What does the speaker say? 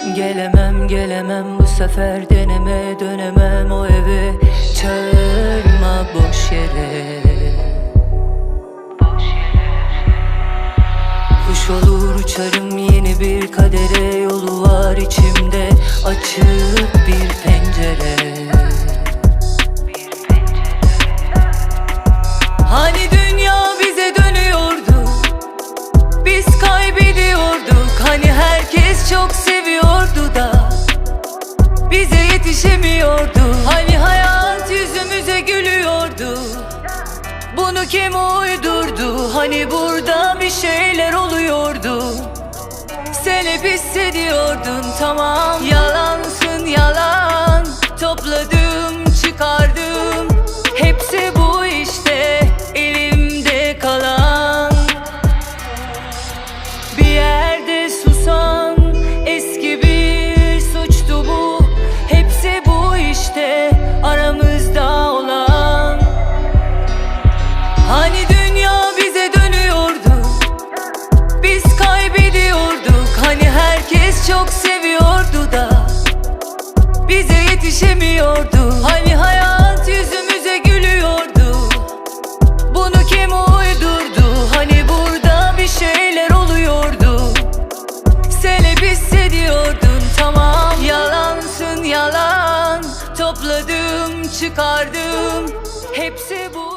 Gelemem gelemem bu sefer deneme dönemem o eve Çağırma boş yere. Kuş olur uçarım yeni bir kadere. Yolu var içimde açık bir pencere. Hani dünya bize dönüyordu Biz kaybediyorduk. Hani herkes çok seviyordu da Bize yetişemiyordu. Hani hayat yüzümüze gülüyordu. Bunu kim uydurdu? Hani burada bir şeyler oluyordu. Sen hep hissediyordun tamam. Yalansın seviyordu da Bize yetişemiyordu. Hani hayat yüzümüze gülüyordu. Bunu kim uydurdu? Hani burada bir şeyler oluyordu. Sen hep hissediyordun tamam. Yalansın yalan. Topladım çıkardım. Hepsi bu.